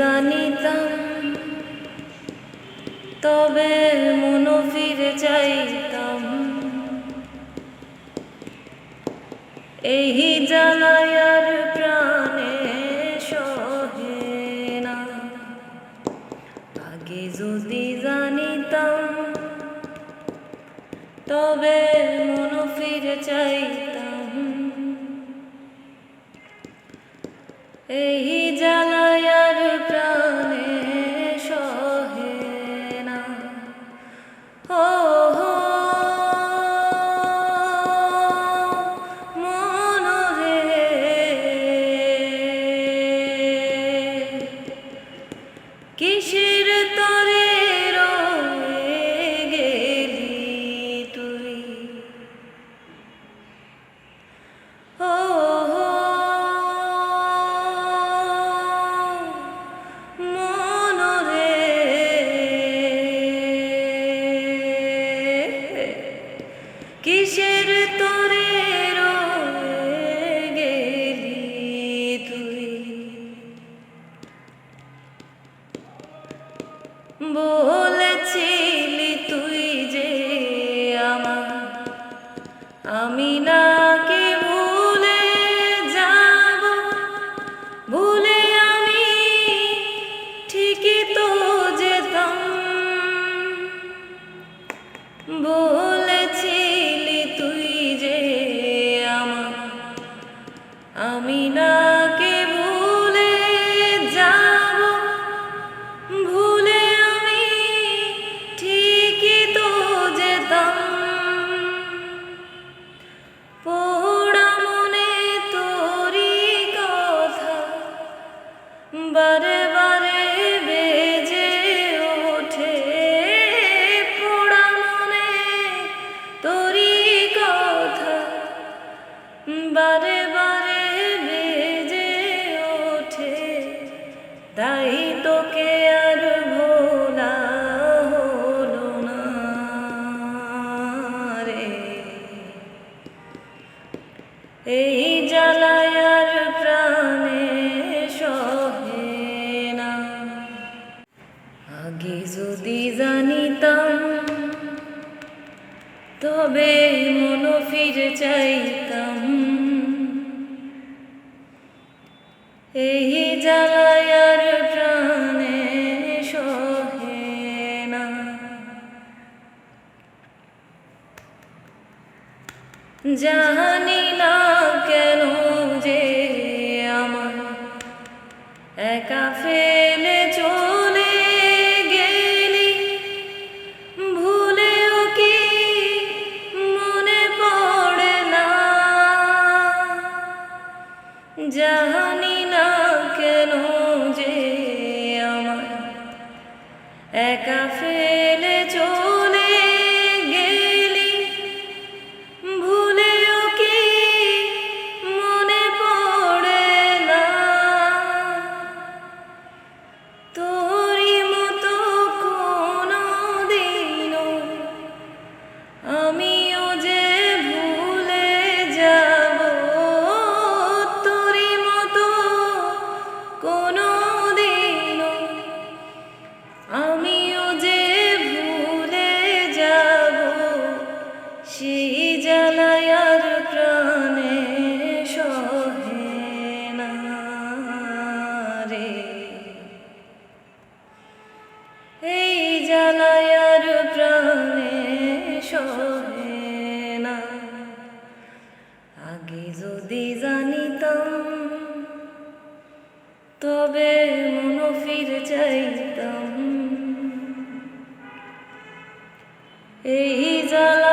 জানিতাম, তবে মন ফিরে চাইতাম। এই জ্বালায়ার প্রাণে সহে না। আগে যদি জানিতাম, তবে মন ফিরে চাইতাম। এই বলেছিলি তুই যে আমার। আমি নাকি ভুলে যাব ভুলে আমি ঠিকই তো যেতাম। বলেছিলি বারে বারে বেজে ওঠে পোড়া মনে তোরি কথা। বারে বারে বেজে ওঠে, তাই তোকে আর ভোলা হলো না রে। এই আগে যদি জানিতাম তবে মন ফিরে চাইতাম। এই জ্বালায়ার প্রাণে সহে না। জানি জানি না কেন যে আমার একা ফেলে জ্বালায়ার প্রাণে সহে না। আগে যদি জানিতাম তবে মন ফিরে চাইতাম। এই জ্বালা